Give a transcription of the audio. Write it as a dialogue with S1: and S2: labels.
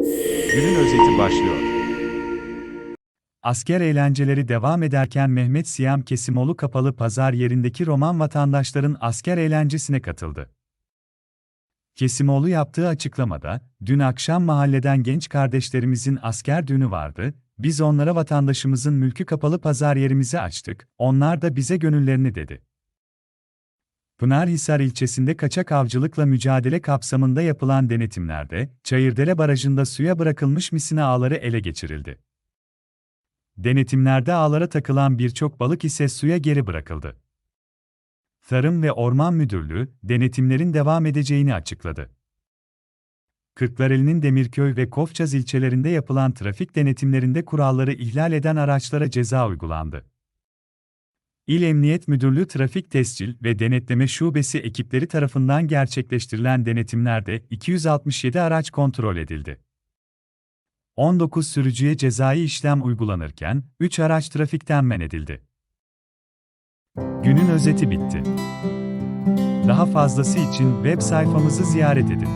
S1: Günün özeti başlıyor.
S2: Asker eğlenceleri devam ederken Mehmet Siyam Kesimoğlu kapalı pazar yerindeki Roman vatandaşların asker eğlencesine katıldı. Kesimoğlu yaptığı açıklamada, dün akşam mahalleden genç kardeşlerimizin asker düğünü vardı, biz onlara vatandaşımızın mülkü kapalı pazar yerimizi açtık, onlar da bize gönüllerini dedi. Pınarhisar ilçesinde kaçak avcılıkla mücadele kapsamında yapılan denetimlerde, Çayırdere Barajı'nda suya bırakılmış misina ağları ele geçirildi. Denetimlerde ağlara takılan birçok balık ise suya geri bırakıldı. Tarım ve Orman Müdürlüğü, denetimlerin devam edeceğini açıkladı. Kırklareli'nin Demirköy ve Kofçaz ilçelerinde yapılan trafik denetimlerinde kuralları ihlal eden araçlara ceza uygulandı. İl Emniyet Müdürlüğü Trafik Tescil ve Denetleme Şubesi ekipleri tarafından gerçekleştirilen denetimlerde 267 araç kontrol edildi. 19 sürücüye cezai işlem uygulanırken 3 araç trafikten men edildi. Günün özeti bitti. Daha fazlası için web sayfamızı ziyaret edin.